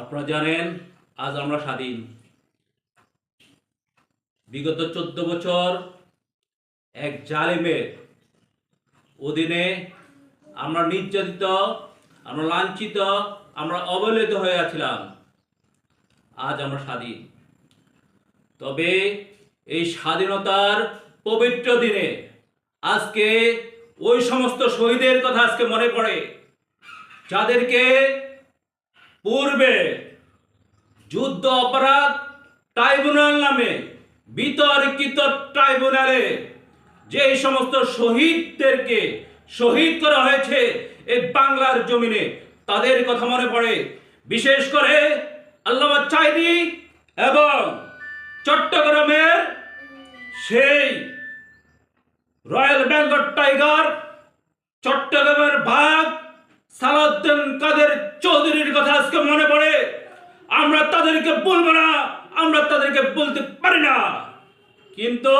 আপনারা জানেন, আজ আমরা স্বাধীন। বিগত চোদ্দ বছর এক জালেমের অধীনে আমরা নির্যাতিত, আমরা লাঞ্ছিত, আমরা অবহেলিত হয়ে আছিলাম। আজ আমরা স্বাধীন। তবে এই স্বাধীনতার পবিত্র দিনে আজকে ওই সমস্ত শহীদের কথা আজকে মনে পড়ে, যাদেরকে পূর্বে যুদ্ধ অপরাধ ট্রাইব্যুনাল নামে বিতর্কিত ট্রাইব্যুনালে যে সমস্ত শহীদদেরকে শহীদ করা হয়েছে এই বাংলার জমিনে, তাদের কথা মনে পড়ে। বিশেষ করে আল্লামা চাইদি এবং চট্টগ্রামের সেই রয়্যাল বেঙ্গল টাইগার, চট্টগ্রামের ভাগ সালাউদ্দিন কাদের চৌধুরীর কথা আজকে মনে পড়ে? আমরা তাদেরকে বলব না, আমরা তাদেরকে বলতে পারি না। কিন্তু